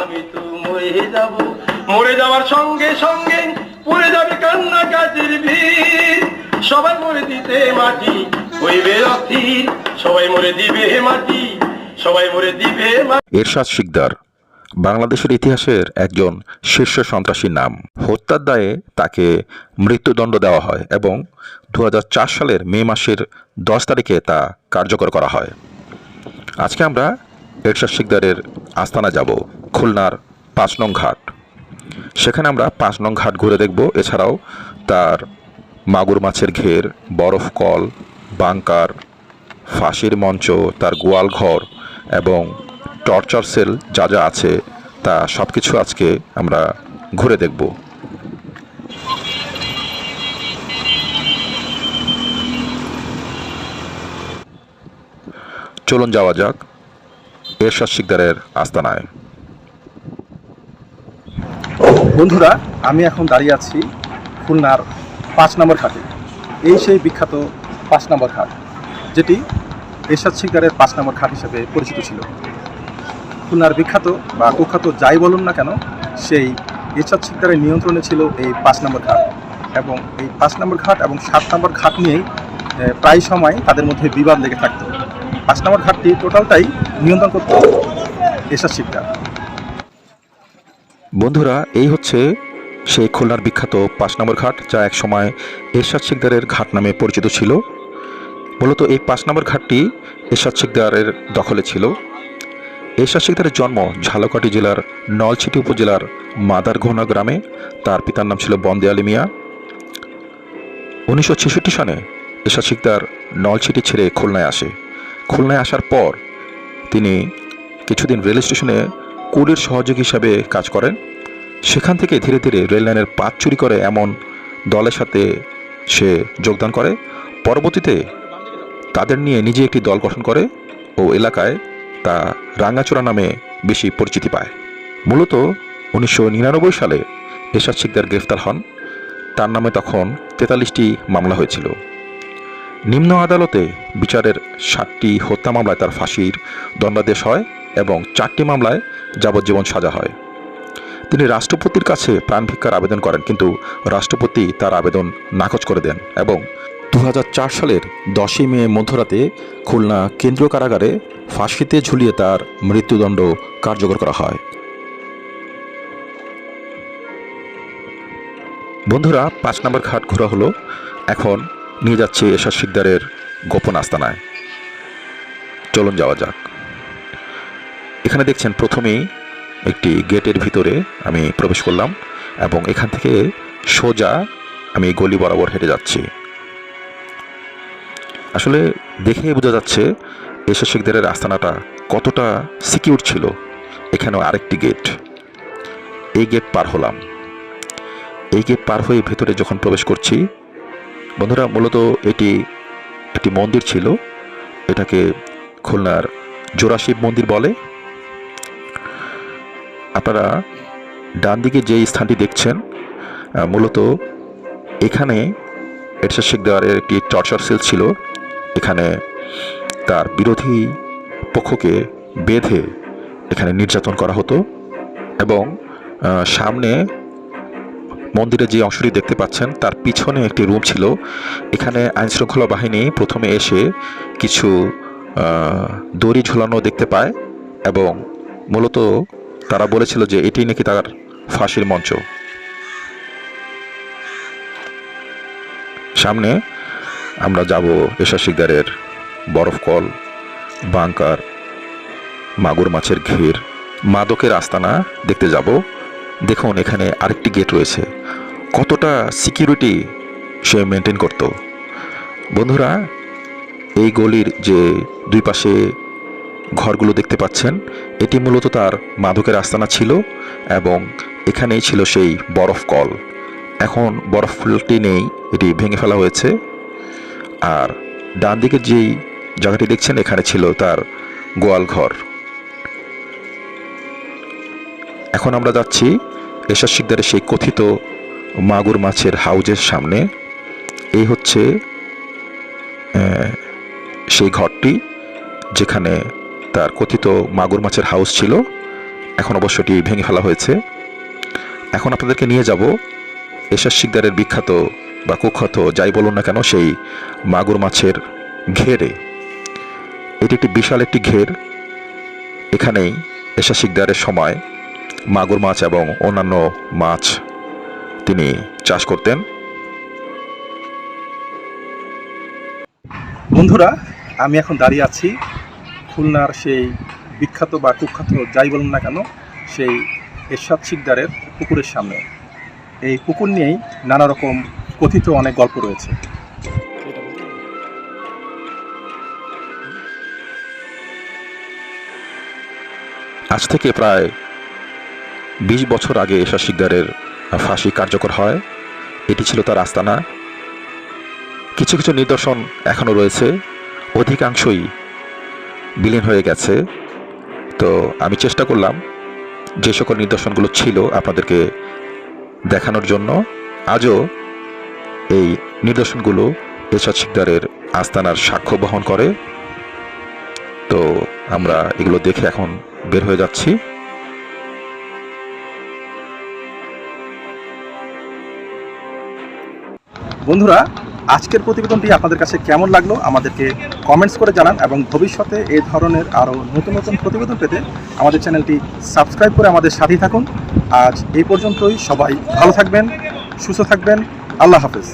আমি তো মরে যাব। মরে যাওয়ার সঙ্গে সঙ্গে পড়ে যাবে কান্না কাজের ভিড়। সবাই মরে দিতে মাটি, হইবে অস্থির সবাই মরে দিবে মাটি, সবাই মরে দিবে এরশাদ শিকদার, বাংলাদেশের ইতিহাসের একজন শীর্ষ সন্ত্রাসীর নাম। হত্যার দায়ে তাকে মৃত্যুদণ্ড দেওয়া হয় এবং দু হাজার চার সালের মে মাসের দশ তারিখে তা কার্যকর করা হয়। আজকে আমরা এরশাদ শিকদারের আস্তানা যাব, খুলনার পাঁচ নং ঘাট। সেখানে আমরা পাঁচ নং ঘাট ঘুরে দেখব। এছাড়াও তার মাগুর মাছের ঘের, বরফ কল, বাংকার, ফাঁসির মঞ্চ, তার গোয়াল ঘর এবং টর্চার সেল যা যা আছে তা সব কিছু আজকে আমরা ঘুরে দেখব। চলুন যাওয়া যাক। এরশাদ শিকদারের আস্তানায়। বন্ধুরা, আমি এখন দাঁড়িয়ে আছি খুলনার পাঁচ নম্বর ঘাটে। এই সেই বিখ্যাত পাঁচ নম্বর ঘাট, যেটি এরশাদ শিকদারের পাঁচ নম্বর ঘাট হিসেবে পরিচিত ছিল। খুলনার বিখ্যাত বা কুখ্যাত যাই বলুন না কেন, সেই এরশাদ শিকদারের নিয়ন্ত্রণে ছিল এই পাঁচ নম্বর ঘাট। এবং এই পাঁচ নম্বর ঘাট এবং সাত নম্বর ঘাট নিয়েই প্রায় সময় তাদের মধ্যে বিবাদ লেগে থাকতো। পাঁচ নম্বর ঘাটটি টোটালটাই নিয়ন্ত্রণ করত এরশাদ শিকদার। বন্ধুরা, এই হচ্ছে সেই খুলনার বিখ্যাত পাঁচ নম্বর ঘাট, যা একসময় এরশাদ শিকদারের ঘাট নামে পরিচিত ছিল। মূলত এই পাঁচ নম্বর ঘাটটি এরশাদ শিকদারের দখলে ছিল। এরশাদ শিকদারের জন্ম ঝালকাটি জেলার নলছিটি উপজেলার মাদারঘোনা গ্রামে। তার পিতার নাম ছিল বন্দে আলী মিয়া। উনিশশো ছেষট্টি সনে এরশাদ শিকদার নলছিটি ছেড়ে খুলনায় আসে। খুলনায় আসার পর তিনি কিছুদিন রেল স্টেশনে কুলির সহযোগী হিসাবে কাজ করেন। সেখান থেকে ধীরে ধীরে রেল লাইনের পাত চুরি করে এমন দলের সাথে সে যোগদান করে। পরবর্তীতে তাদের নিয়ে নিজে একটি দল গঠন করে ও এলাকায় তা রাঙ্গাচূড়া নামে বেশি পরিচিতি পায়। মূলত উনিশশো নিরানব্বই সালে এরশাদ শিকদার গ্রেফতার হন। তার নামে তখন তেতাল্লিশটি মামলা হয়েছিল। নিম্ন আদালতে বিচারের সাতটি হত্যা মামলায় তার ফাঁসির দণ্ডাদেশ হয় এবং চারটি মামলায় যাবজ্জীবন সাজা হয়। তিনি রাষ্ট্রপতির কাছে প্রাণ ভিক্ষার আবেদন করেন, কিন্তু রাষ্ট্রপতি তার আবেদন নাকচ করে দেন এবং দু হাজার চার সালের দশই মে মধ্যরাতে খুলনা কেন্দ্রীয় কারাগারে ফাঁসিতে ঝুলিয়ে তার মৃত্যুদণ্ড কার্যকর করা হয়। বন্ধুরা, পাঁচ নম্বর ঘাট ঘোরা হলো। এখন নিয়ে যাচ্ছে এশা শিকদারের গোপন আস্তানায়। চলুন যাওয়া যাক। এখানে দেখছেন প্রথমেই একটি গেটের ভিতরে আমি প্রবেশ করলাম এবং এখান থেকে সোজা আমি গলি বরাবর হেঁটে যাচ্ছি। আসলে দেখেই বোঝা যাচ্ছে এশা শিকদারের আস্তানাটা কতটা সিকিউর ছিল। এখানেও আরেকটি গেট। এই গেট পার হলাম। এই গেট পার হয়ে ভেতরে যখন প্রবেশ করছি বন্ধুরা, মূলত এটি একটি মন্দির ছিল। এটাকে খুলনার জোড়াশিব মন্দির বলে। আপনারা ডান দিকে যে স্থানটি দেখছেন মূলত এখানে এরশাদ শিকদারের একটি টর্চার সেল ছিল। এখানে তার বিরোধী পক্ষকে বেঁধে এখানে নির্যাতন করা হতো এবং সামনে মন্দিরে যে অংশটি দেখতে পাচ্ছেন, তার পিছনে একটি রুম ছিল। এখানে আইনশৃঙ্খলা বাহিনী প্রথমে এসে কিছু দড়ি ঝুলানো দেখতে পায় এবং মূলত তারা বলেছিল যে এটি নাকি তার ফাঁসির মঞ্চ। সামনে আমরা যাব এশা শিকদারের বরফ কল, বাংকার, মাগুর মাছের ঘের, মাদকের আস্তানা দেখতে যাব। দেখুন, এখানে আরেকটি গেট রয়েছে। কতটা সিকিউরিটি সে মেনটেন করত। বন্ধুরা, এই গলির যে দুই পাশে ঘরগুলো দেখতে পাচ্ছেন, এটি মূলত তার মাদকের আস্তানা ছিল এবং এখানেই ছিল সেই বরফ কল। এখন বরফ ফুলটি নেই, এটি ভেঙে ফেলা হয়েছে। আর ডান দিকে যেই জায়গাটি দেখছেন, এখানে ছিল তার গোয়াল এখন আমরা যাচ্ছি এশাদ শিকদারের সেই কথিত মাগুর মাছের হাউজের সামনে। এই হচ্ছে সেই ঘরটি যেখানে তার কথিত মাগুর মাছের হাউস ছিল। এখন অবশ্য এটি ভেঙে ফেলা হয়েছে। এখন আপনাদেরকে নিয়ে যাব এশার শিকদারের বিখ্যাত বা কুখ্যাত, যাই বলুন না কেন, সেই মাগুর মাছের ঘেরে। এটি একটি বিশাল একটি ঘের। এখানেই এশা শিকদারের সময় মাগুর মাছ এবং অন্যান্য মাছ তিনি চাষ করতেন। বন্ধুরা আমি এখন দাঁড়িয়ে আছি খুলনার সেই বিখ্যাত বা কুখ্যাত যাই বলুন না কেন সেই এরশাদ শিকদারের পুকুরের সামনে। এই পুকুর নিয়েই নানা রকম কথিত অনেক গল্প রয়েছে। আজ থেকে প্রায় বিশ বছর আগে এশা শিকদারের ফাঁসি কার্যকর হয়। এটি ছিল তার আস্তানা। কিছু কিছু নিদর্শন এখনও রয়েছে। অধিকাংশই বিলীন হয়ে গেছে। তো আমি চেষ্টা করলাম যে সকল নিদর্শনগুলো ছিল আপনাদেরকে দেখানোর জন্য। আজও এই নিদর্শনগুলো এরশাদ শিকদারের আস্তানার সাক্ষ্য বহন করে। তো আমরা এগুলো দেখে এখন বের হয়ে যাচ্ছি। বন্ধুরা, আজকের প্রতিবেদনটি আপনাদের কাছে কেমন লাগল আমাদেরকে কমেন্টস করে জানান এবং ভবিষ্যতে এই ধরনের আরও নতুন নতুন প্রতিবেদন পেতে আমাদের চ্যানেলটি সাবস্ক্রাইব করে আমাদের সাথেই থাকুন। আজ এই পর্যন্তই, সবাই ভালো থাকবেন, সুস্থ থাকবেন, আল্লাহ হাফেজ।